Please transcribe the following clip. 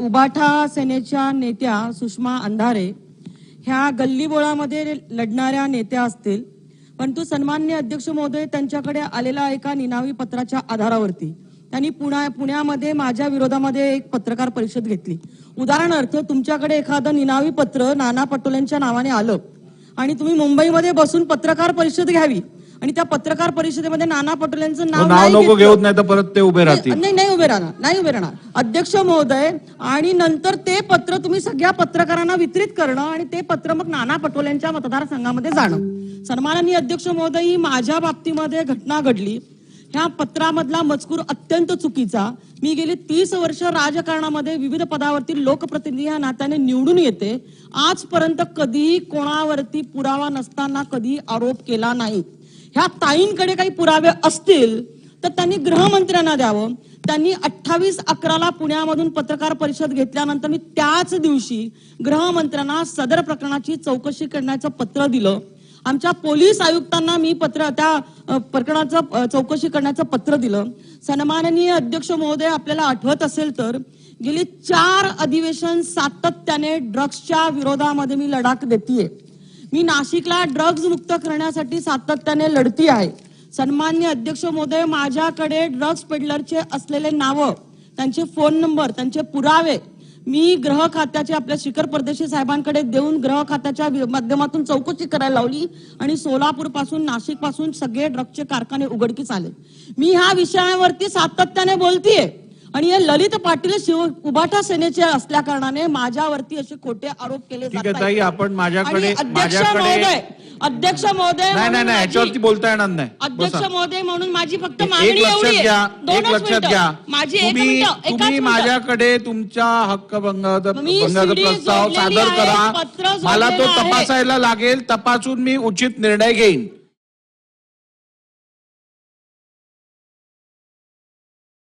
उबाठा सेनेच्या नेत्या सुषमा अंधारे ह्या गल्लीबोळामध्ये लढणाऱ्या नेत्या असतील. परंतु सन्मान्य अध्यक्ष महोदय त्यांच्याकडे आलेल्या एका निनावी पत्राच्या आधारावरती. त्यांनी पुण्या पुण्यामध्ये माझ्या विरोधामध्ये एक पत्रकार परिषद घेतली. उदाहरणार्थ तुमच्याकडे एखादं निनावी पत्र नाना पटोलेंच्या नावाने आलं आणि तुम्ही मुंबईमध्ये बसून पत्रकार परिषद घ्यावी. आणि त्या पत्रकार परिषदेमध्ये नाना नाव हो, नाव नाही नको. घेऊत नाही तर परत ते उभे राहतील. नाही नाही उभे राहणार नाही उभे राहणार. अध्यक्ष महोदय आणि नंतर ते पत्र तुम्ही सगळ्या पत्रकारांना वितरित करणं आणि ते पत्र मग नाना पटोलेंच्या मतदारसंघामध्ये जाणं. सन्माननीय अध्यक्ष महोदय ही माझ्या बाबतीमध्ये घटना घडली. ह्या पत्रामधला मजकूर अत्यंत चुकीचा. मी गेली तीस वर्ष राजकारणामध्ये विविध पदावरती लोकप्रतिनिधी या नात्याने निवडून येते. आजपर्यंत कधीही कोणावरती पुरावा नसताना कधी आरोप केला नाही. ह्या ताईंकडे काही पुरावे असतील तर त्यांनी गृहमंत्र्यांना द्यावं. त्यांनी अठ्ठावीस अकराला पुण्यामधून पत्रकार परिषद घेतल्यानंतर मी त्याच दिवशी गृहमंत्र्यांना सदर प्रकरणाची चौकशी करण्याचं पत्र दिलं. आमच्या पोलीस आयुक्तांना मी पत्र त्या प्रकरणाचं चौकशी करण्याचं पत्र दिलं. सन्माननीय अध्यक्ष महोदय आपल्याला आठवत असेल तर गेली चार अधिवेशन सातत्याने ड्रग्सच्या विरोधामध्ये मी लढाक देतीये. मी नाशिकला ड्रग्ज मुक्त करण्यासाठी सातत्याने लढती आहे. सन्मान्य अध्यक्ष महोदय माझ्याकडे ड्रग्ज पेडलरचे असलेले नावं त्यांचे फोन नंबर त्यांचे पुरावे मी ग्रह खात्याचे आपल्या शिखर परदेशी साहेबांकडे देऊन ग्रह खात्याच्या माध्यमातून चौकशी करायला लावली आणि सोलापूरपासून नाशिकपासून सगळे ड्रग्जचे कारखाने उघडकीस आले. मी ह्या विषयावरती सातत्याने बोलतीये. आणि हे ललित पाटील शिव उबाठा सेनेचे असल्या कारणाने माझ्यावरती असे खोटे आरोप केले ताई. आपण माझ्याकडे अध्यक्ष महोदय अध्यक्ष महोदय नाही नाही याच्यावरती बोलता येणार नाही अध्यक्ष. महोदय म्हणून माझी फक्त मागणी लक्षात एवढी लक्षात. घ्या माझी तुम्ही. माझ्याकडे तुमचा हक्क भंगाचा प्रस्ताव सादर करा मला तो. तपासायला लागेल तपासून मी उचित निर्णय घेईन